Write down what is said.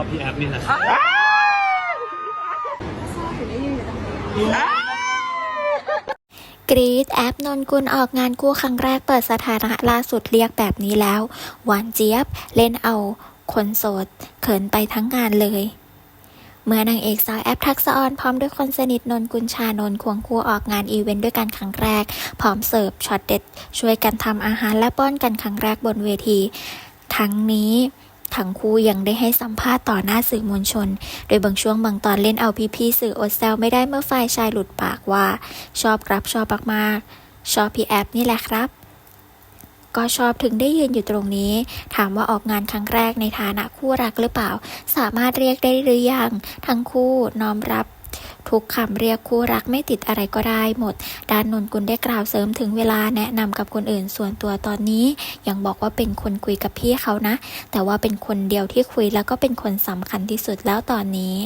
อบพี่แอฟนี่แหละกรีดแอปนนกุลออกงานคู่ครั้งแรกเปิดสถานะล่าสุดเรียกแบบนี้แล้ว หวานเจี๊ยบเล่นเอาคนโสด เขินไปทั้งงานเลยเมื่อนางเอกสาวแอปทักษะออนพร้อมด้วยคนสนิทนนกุลชานนท์ควงคู่ออกงานอีเวนต์ด้วยกันครั้งแรก พร้อมเสิร์ฟช็อตเด็ด ช่วยกันทำอาหารและป้อนกันครั้งแรกบนเวที ทั้งนี้ ทั้งคู่ยังได้ให้สัมภาษณ์ต่อหน้าสื่อมวลชน โดยบางช่วงบางตอนเล่นเอาพี่ๆสื่ออดแซวไม่ได้เมื่อฝ่ายชายหลุดปากว่า ชอบครับชอบมากๆชอบพี่แอปนี่แหละครับก็ชอบถึงได้ยืนอยู่ตรงนี้ ถามว่าออกงานครั้งแรกในฐานะคู่รักหรือเปล่า สามารถเรียกได้หรือยัง ทั้งคู่น้อมรับ ทุกคำเรียกคู่รักไม่ติดอะไรก็ได้หมด ด้านนนกุลได้กล่าวเสริมถึงเวลาแนะนำกับคนอื่นส่วนตัวตอนนี้ ยังบอกว่าเป็นคนคุยกับพี่เขานะ แต่ว่าเป็นคนเดียวที่คุยแล้วก็เป็นคนสำคัญที่สุดแล้วตอนนี้